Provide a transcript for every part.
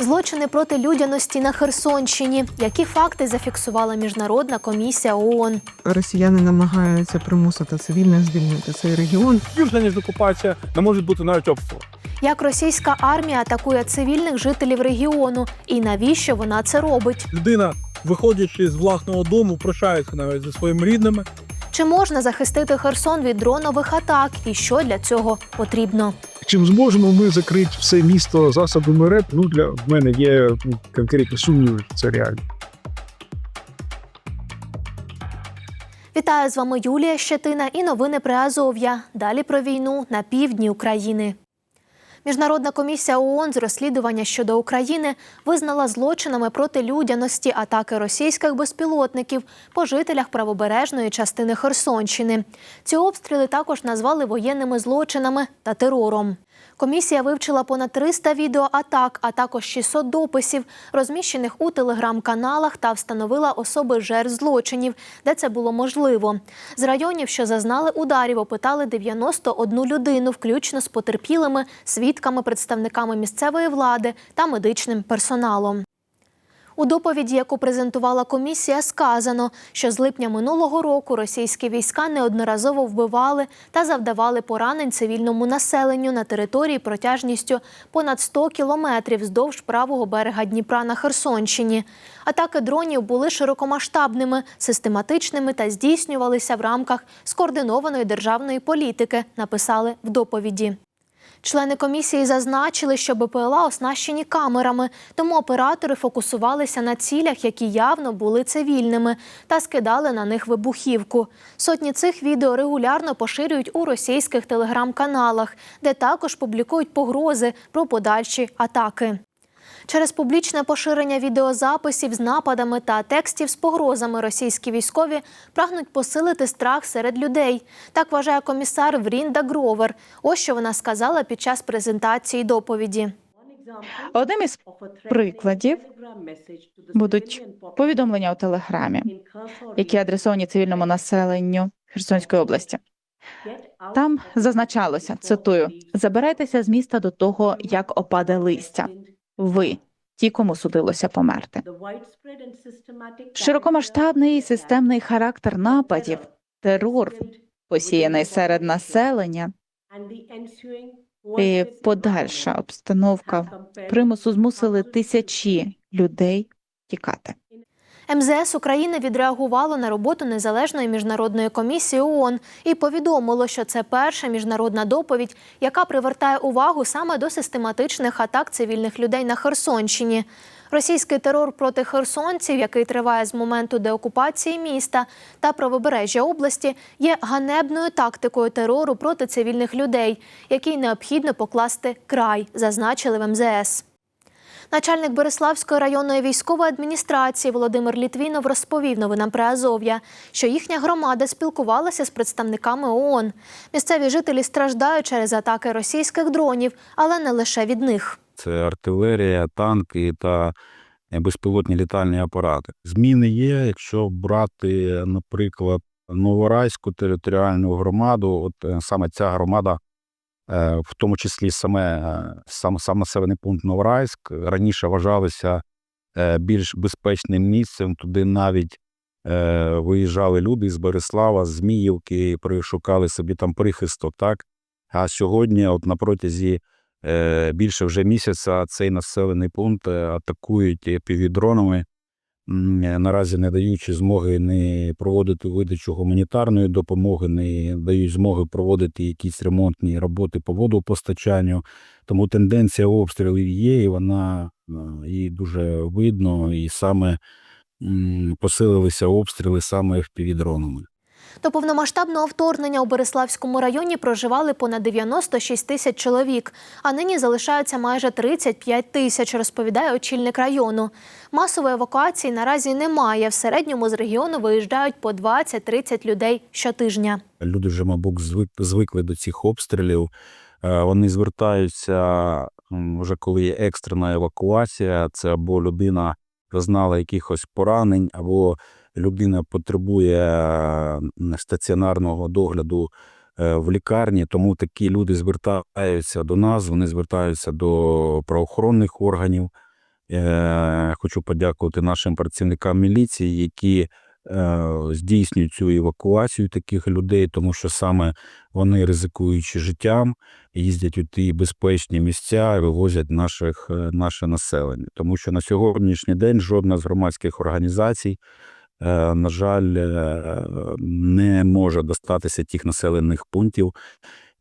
Злочини проти людяності на Херсонщині. Які факти зафіксувала міжнародна комісія ООН? Росіяни намагаються примусити цивільних звільнити цей регіон. Більше ніж окупація, не може бути навіть обстріл. Як російська армія атакує цивільних жителів регіону, і навіщо вона це робить? Людина, виходячи з власного дому, прощається навіть зі своїми рідними. Чи можна захистити Херсон від дронових атак? І що для цього потрібно? Чим зможемо ми закрити все місто засобами РЕП? Ну для в мене є ну, конкретні сумніви, що це реально. Вітаю з вами Юлія Щетина і новини при Азов'я. Далі про війну на півдні України. Міжнародна комісія ООН з розслідування щодо України визнала злочинами проти людяності атаки російських безпілотників по жителях правобережної частини Херсонщини. Ці обстріли також назвали воєнними злочинами та терором. Комісія вивчила понад 300 відеоатак, а також 600 дописів, розміщених у телеграм-каналах та встановила особи жертв злочинів, де це було можливо. З районів, що зазнали ударів, опитали 91 людину, включно з потерпілими, свідками, представниками місцевої влади та медичним персоналом. У доповіді, яку презентувала комісія, сказано, що з липня минулого року російські війська неодноразово вбивали та завдавали поранень цивільному населенню на території протяжністю понад 100 кілометрів вздовж правого берега Дніпра на Херсонщині. Атаки дронів були широкомасштабними, систематичними та здійснювалися в рамках скоординованої державної політики, написали в доповіді. Члени комісії зазначили, що БПЛА оснащені камерами, тому оператори фокусувалися на цілях, які явно були цивільними, та скидали на них вибухівку. Сотні цих відео регулярно поширюють у російських телеграм-каналах, де також публікують погрози про подальші атаки. Через публічне поширення відеозаписів з нападами та текстів з погрозами російські військові прагнуть посилити страх серед людей. Так вважає комісар Врінда Гровер. Ось що вона сказала під час презентації доповіді. Одним із прикладів будуть повідомлення у телеграмі, які адресовані цивільному населенню Херсонської області. Там зазначалося, цитую: забирайтеся з міста до того, як опаде листя. Ви ті, кому судилося померти. Широкомасштабний і системний характер нападів, терор, посіяний серед населення, і подальша обстановка примусу змусили тисячі людей тікати. МЗС України відреагувало на роботу незалежної міжнародної комісії ООН і повідомило, що це перша міжнародна доповідь, яка привертає увагу саме до систематичних атак цивільних людей на Херсонщині. Російський терор проти херсонців, який триває з моменту деокупації міста та правобережжя області, є ганебною тактикою терору проти цивільних людей, який необхідно покласти край, зазначили в МЗС. Начальник Бориславської районної військової адміністрації Володимир Літвінов розповів новинам при Азов'я, що їхня громада спілкувалася з представниками ООН. Місцеві жителі страждають через атаки російських дронів, але не лише від них. це артилерія, танки та безпілотні літальні апарати. Зміни є, якщо брати, наприклад, Новорайську територіальну громаду, от е, саме ця громада, в тому числі саме е, сам, сам населений пункт Новорайськ, раніше вважалися е, більш безпечним місцем. Туди навіть е, виїжджали люди з Береслава, з Зміївки, шукали собі там прихисток. Так? А сьогодні, от на протязі Е, більше вже місяця цей населений пункт е, атакують півдронами, наразі не даючи змоги не проводити видачу гуманітарної допомоги, не дають змоги проводити якісь ремонтні роботи по водопостачанню. Тому тенденція обстрілів є, і вона е, її дуже видно, і саме посилилися обстріли саме в півдронами. До повномасштабного вторгнення у Береславському районі проживали понад 96 тисяч чоловік, а нині залишаються майже 35 тисяч, розповідає очільник району. Масової евакуації наразі немає. В середньому з регіону виїжджають по 20-30 людей щотижня. Люди вже, мабуть, звик, звикли до цих обстрілів. Е, Вони звертаються вже коли є екстрена евакуація. Це або людина зазнала якихось поранень, або людина потребує стаціонарного догляду е, в лікарні. Тому такі люди звертаються до нас, вони звертаються до правоохоронних органів. Е, Хочу подякувати нашим працівникам міліції, які е, здійснюють цю евакуацію таких людей, тому що саме вони, ризикуючи життям, їздять у ті безпечні місця і вивозять наших, наше населення. Тому що на сьогоднішній день жодна з громадських організацій, на жаль, е, не може достатися тих населених пунктів,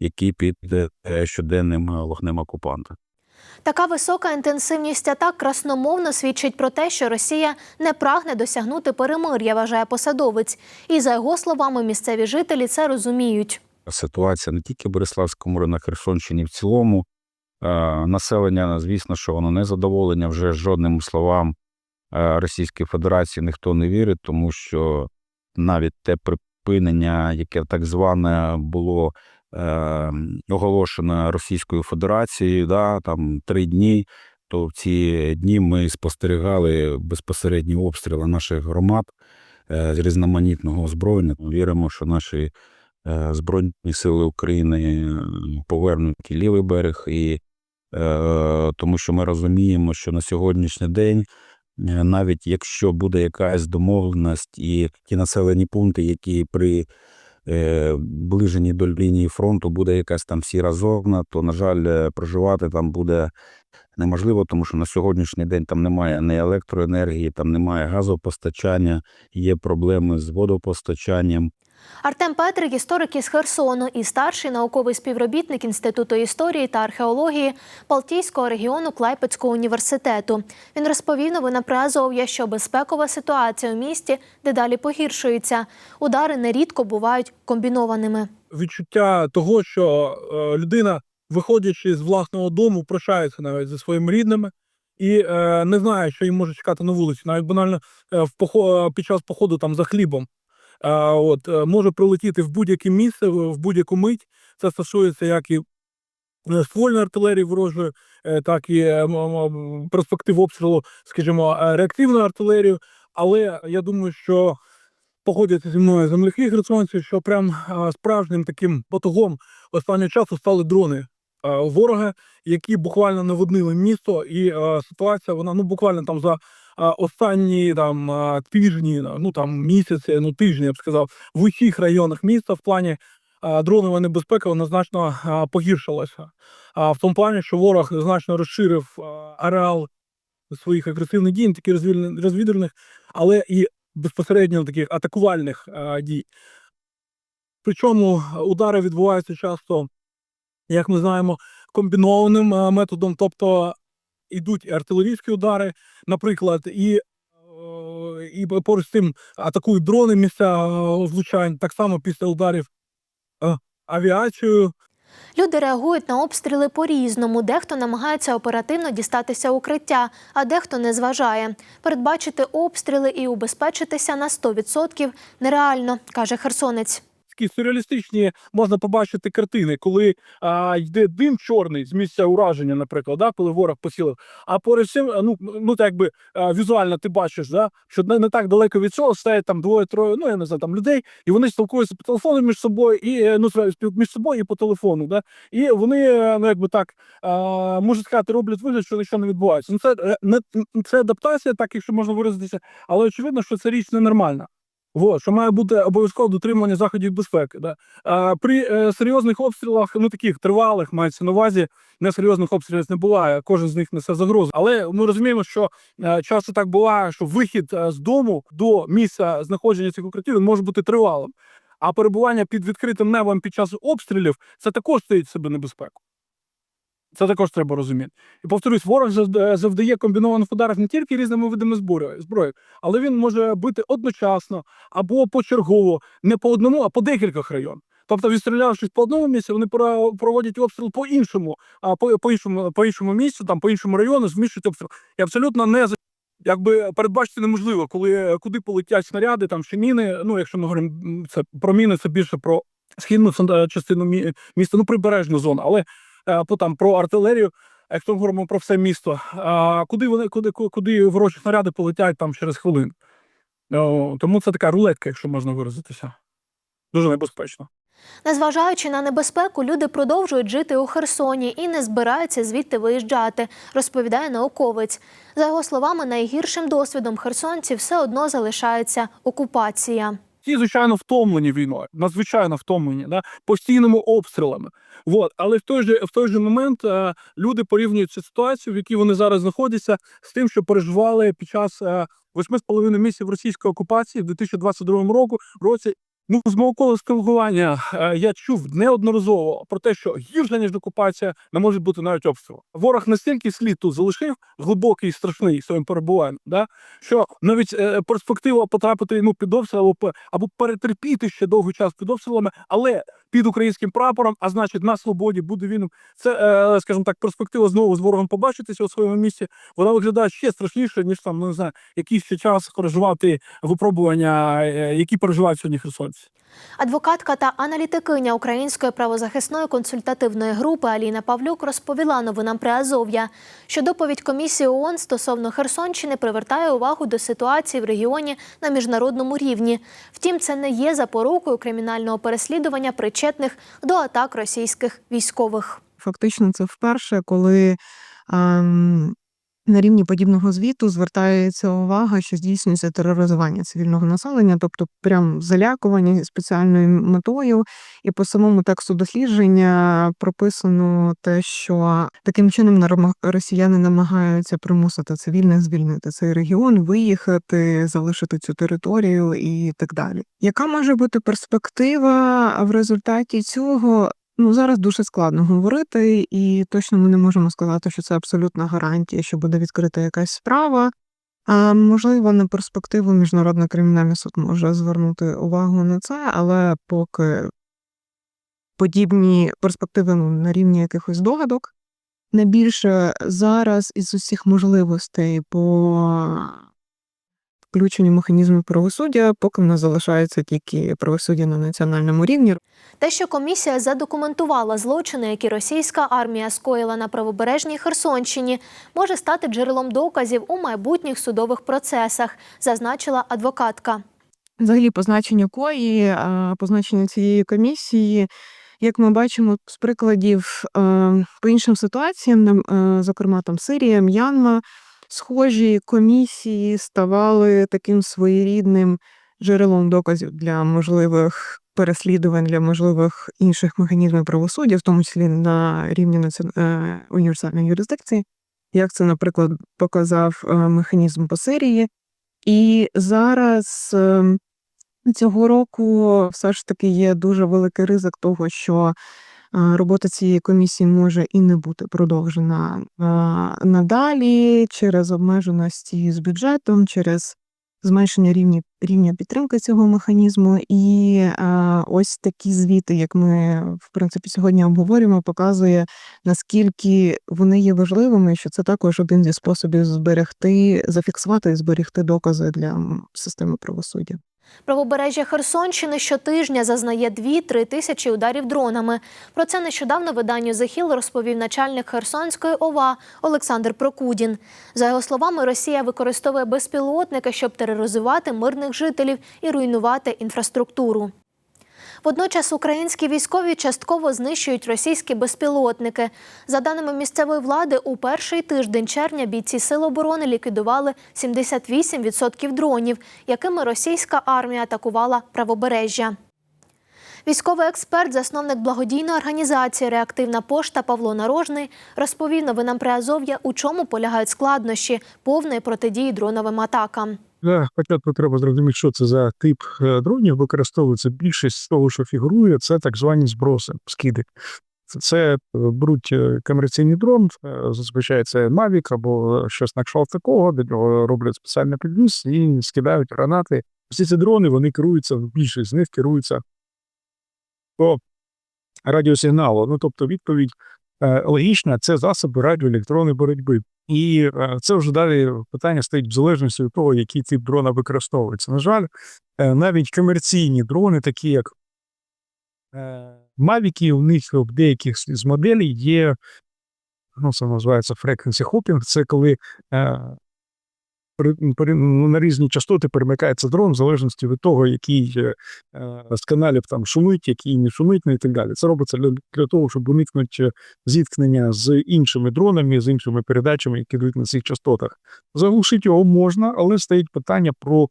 які під е, щоденним е, вогнем окупанта. Така висока інтенсивність атак красномовно свідчить про те, що Росія не прагне досягнути перемир'я, вважає посадовець. І за його словами, місцеві жителі це розуміють. ситуація не тільки в Бориславському районі, на Херсонщині в цілому. Е, Населення, звісно, що воно не задоволення вже жодним словам е, Російської Федерації ніхто не вірить, тому що навіть те припинення, яке так зване було е, оголошено Російською Федерацією, да, там три дні, то в ці дні ми спостерігали безпосередні обстріли наших громад е, з різноманітного озброєння. Віримо, що наші е, Збройні сили України е, повернуть і лівий берег, і е, тому що ми розуміємо, що на сьогоднішній день, е, навіть якщо буде якась домовленість і ті населені пункти, які при е, ближенні до лінії фронту буде якась там сіра зона, то, на жаль, е, проживати там буде неможливо, тому що на сьогоднішній день там немає ні електроенергії, там немає газопостачання, є проблеми з водопостачанням. Артем Петрик, історик із Херсону і старший науковий співробітник Інституту історії та археології Балтійського регіону Клайпецького університету. Він розповів новини про Азов'я, що безпекова ситуація у місті дедалі погіршується. Удари нерідко бувають комбінованими. Відчуття того, що е, людина, виходячи з власного дому, прощається навіть зі своїми рідними і е, не знає, що їм може чекати на вулиці. Навіть банально е, в похо- під час походу там за хлібом. Е, от, е, може прилетіти в будь-яке місце, в будь-яку мить. Це стосується як і е, ствольної артилерії ворожої, е, так і е, перспектив обстрілу, скажімо, е, реактивною артилерією. Але я думаю, що погодяться зі мною земляки херсонці, що прям е, справжнім таким батогом останнього часу стали дрони е, ворога, які буквально наводнили місто, і е, ситуація вона ну буквально там за е, останні там е, тижні, ну там місяці, ну тижні, я б сказав, в усіх районах міста в плані е, дронова небезпека вона значно е, погіршилася. А в тому плані, що ворог значно розширив е, ареал своїх агресивних дій, не тільки розвідувальних- але і безпосередньо таких атакувальних е, дій. Причому удари відбуваються часто, як ми знаємо, комбінованим е, методом, тобто йдуть артилерійські удари, наприклад, і, е, і поруч з цим атакують дрони місця е, влучань, так само після ударів авіацією. Люди реагують на обстріли по-різному. Дехто намагається оперативно дістатися укриття, а дехто не зважає. Передбачити обстріли і убезпечитися на 100% нереально, каже херсонець. Такі сюрреалістичні можна побачити картини, коли а, йде дим чорний з місця ураження, наприклад, да, коли ворог посілив. А поряд цим, ну, ну так якби а, візуально ти бачиш, да, що не, не так далеко від цього стоять там двоє-троє, ну я не знаю, там людей, і вони спілкуються по телефону між собою, і е, ну між собою і по телефону. Да, і вони, е, ну якби так, а, можуть сказати, роблять вигляд, що нічого не відбувається. Ну це е, не це адаптація, так якщо можна виразитися, але очевидно, що це річ ненормальна. Вот, що має бути обов'язково дотримання заходів безпеки. Да. А, при е, серйозних обстрілах, ну таких тривалих, мається на увазі, несерйозних обстрілів не буває, кожен з них несе загрозу. Але ми розуміємо, що е, часто так буває, що вихід е, з дому до місця знаходження цих укриттів може бути тривалим. А перебування під відкритим небом під час обстрілів це також стоїть себе небезпеку. Це також треба розуміти. І повторюсь, ворог завд- завдає комбінованих ударів не тільки різними видами зброї, але він може бити одночасно або почергово, не по одному, а по декількох районах. Тобто, відстрілявшись по одному місці, вони проводять обстріл по іншому, а по, по іншому, по іншому місцю, там по іншому району, зміщують обстріл. І абсолютно не якби передбачити неможливо, коли куди полетять снаряди, там чи міни. Ну, якщо ми говоримо це про міни, це більше про східну сан- частину міста, ну прибережну зону, але е, по там про артилерію. Якщо ми говоримо про все місто, а куди вони куди, ку- куди ворожі снаряди полетять там через хвилину? Тому це така рулетка, якщо можна виразитися. Дуже небезпечно. Незважаючи на небезпеку, люди продовжують жити у Херсоні і не збираються звідти виїжджати, розповідає науковець. За його словами, найгіршим досвідом херсонців все одно залишається окупація. Ті, звичайно, втомлені війною, надзвичайно втомлені, да, постійними обстрілами. Вот. Але в той же, в той же момент е, люди порівнюють цю ситуацію, в якій вони зараз знаходяться, з тим, що переживали під час е, восьми з половиною місяців російської окупації в 2022 року році. Ну, з мого кола спілкування е, я чув неодноразово про те, що гірше ніж окупація не може бути навіть обстріл. Ворог настільки слід тут залишив глибокий і страшний своїм перебуванням, да що навіть е, перспектива потрапити ну під обстріл або, або перетерпіти ще довгий час під обстрілами, але під українським прапором, а значить на свободі буде він. Це, е, скажімо так, перспектива знову з ворогом побачитися у своєму місці. Вона виглядає ще страшніше, ніж там ну, не знаю, якийсь ще час переживати випробування, е, які переживають сьогодні херсонці. Адвокатка та аналітикиня Української правозахисної консультативної групи Аліна Павлюк розповіла новинам Приазов'я, що доповідь комісії ООН стосовно Херсонщини привертає увагу до ситуації в регіоні на міжнародному рівні. Втім, це не є запорукою кримінального переслідування причетних до атак російських військових. Фактично, це вперше, коли ем, на рівні подібного звіту звертається увага, що здійснюється тероризування цивільного населення, тобто прям залякування спеціальною метою. І по самому тексту дослідження прописано те, що таким чином росіяни намагаються примусити цивільних звільнити цей регіон, виїхати, залишити цю територію і так далі. Яка може бути перспектива в результаті цього? Ну, зараз дуже складно говорити, і точно ми не можемо сказати, що це абсолютна гарантія, що буде відкрита якась справа. А можливо, на перспективу Міжнародний кримінальний суд може звернути увагу на це, але поки подібні перспективи ну, на рівні якихось догадок. Найбільше зараз із усіх можливостей по включенню механізмів правосуддя, поки в нас залишається тільки правосуддя на національному рівні. Те, що комісія задокументувала злочини, які російська армія скоїла на правобережній Херсонщині, може стати джерелом доказів у майбутніх судових процесах, зазначила адвокатка. Взагалі, позначення кої, позначення цієї комісії, як ми бачимо з прикладів е, по іншим ситуаціям, е, зокрема там Сирія, М'янма, схожі комісії ставали таким своєрідним джерелом доказів для можливих переслідувань, для можливих інших механізмів правосуддя, в тому числі на рівні е, універсальної юрисдикції, як це, наприклад, показав е, механізм по Сирії. І зараз ем, цього року все ж таки є дуже великий ризик того, що робота цієї комісії може і не бути продовжена надалі через обмеженості з бюджетом, через зменшення рівня, рівня підтримки цього механізму. І ось такі звіти, як ми в принципі сьогодні обговорюємо, показує наскільки вони є важливими, що це також один зі способів зберегти, зафіксувати і зберегти докази для системи правосуддя. Правобережжя Херсонщини щотижня зазнає 2-3 тисячі ударів дронами. Про це нещодавно виданню «Захіл» розповів начальник Херсонської ОВА Олександр Прокудін. За його словами, Росія використовує безпілотники, щоб тероризувати мирних жителів і руйнувати інфраструктуру. Водночас українські військові частково знищують російські безпілотники. За даними місцевої влади, у перший тиждень червня бійці Сил оборони ліквідували 78% дронів, якими російська армія атакувала правобережжя. Військовий експерт, засновник благодійної організації Реактивна пошта Павло Нарожний розповів новинам Приазов'я, у чому полягають складнощі повної протидії дроновим атакам. Для початку треба зрозуміти, що це за тип е, дронів. Використовується більшість того, що фігурує, це так звані зброси, скиди. Це- е, беруть е, комерційний дрон, зазвичай це Mavic або щось на кшталт такого, до нього роблять спеціальний підвіз і скидають гранати. Всі ці дрони вони керуються, більшість з них керуються по радіосигналу. Ну тобто відповідь логічна, це засоби радіоелектронної боротьби. І е, це вже далі питання стоїть в залежності від того, який тип дрона використовується. На жаль, е, навіть комерційні дрони, такі як е, Mavic, у них в деяких з моделей є, ну, це називається frequency hopping, це коли е, при- при- ну, на різні частоти перемикається дрон, в залежності від того, який е, е, з каналів там шумить, який не шумить, ну і так далі. Це робиться для, того, щоб уникнути зіткнення з іншими дронами, з іншими передачами, які йдуть на цих частотах. Заглушити його можна, але стоїть питання про е,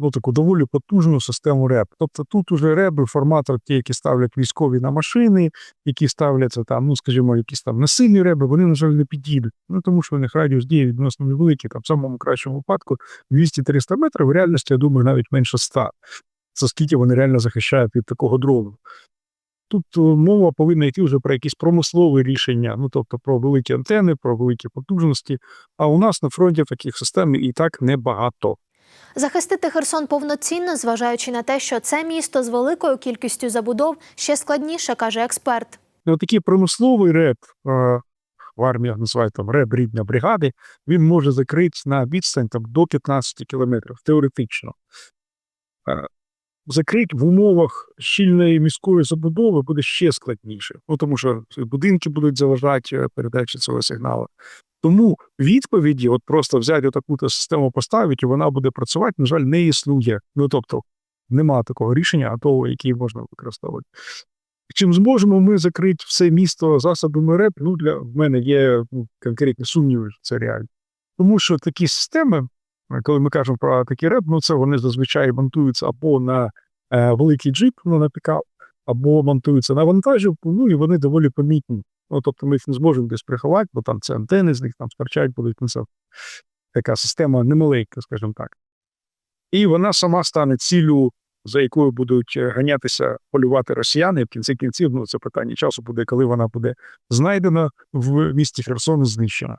ну, таку доволі потужну систему РЕП. Тобто тут уже реби, форматор, ті, які ставлять військові на машини, які ставляться там, ну скажімо, якісь там насильні реби, вони, на жаль, не підійдуть. Ну тому що у них радіус дії відносно невеликий, там в самому кращому випадку 200-300 метрів, в реальності, я думаю, навіть менше 100. Це скільки вони реально захищають від такого дрону. Тут е, мова повинна йти вже про якісь промислові рішення, ну тобто про великі антени, про великі потужності. А у нас на фронті таких систем і так небагато. Захистити Херсон повноцінно, зважаючи на те, що це місто з великою кількістю забудов ще складніше, каже експерт. Ну, такий промисловий реп е, в арміях називають там реп рідня бригади, він може закрити на відстань там, до 15 кілометрів, теоретично. Е, Закрити в умовах щільної міської забудови буде ще складніше, ну, тому що будинки будуть заважати е, передачі цього сигналу. Тому відповіді, от просто взяти таку систему поставити, і вона буде працювати, на жаль, не існує. Ну тобто нема такого рішення, готового, який можна використовувати. Чим зможемо ми закрити все місто засобами РЕП? Ну, для в мене є ну, конкретні сумніви, що це реально. Тому що такі системи, е, коли ми кажемо про такі РЕП, ну це вони зазвичай монтуються або на е, великий джип, ну на пікап, або монтуються на вантажівку, ну і вони доволі помітні. Ну, тобто ми їх не зможемо десь приховати, бо там це антени з них там скарчать, будуть. несе. така система немаленька, скажімо так. І вона сама стане ціллю за якою будуть е, ганятися полювати росіяни. В кінці кінців, ну це питання часу буде, коли вона буде знайдена в місті Херсон знищена.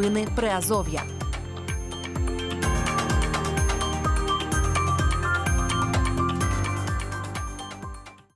Новини Приазов'я.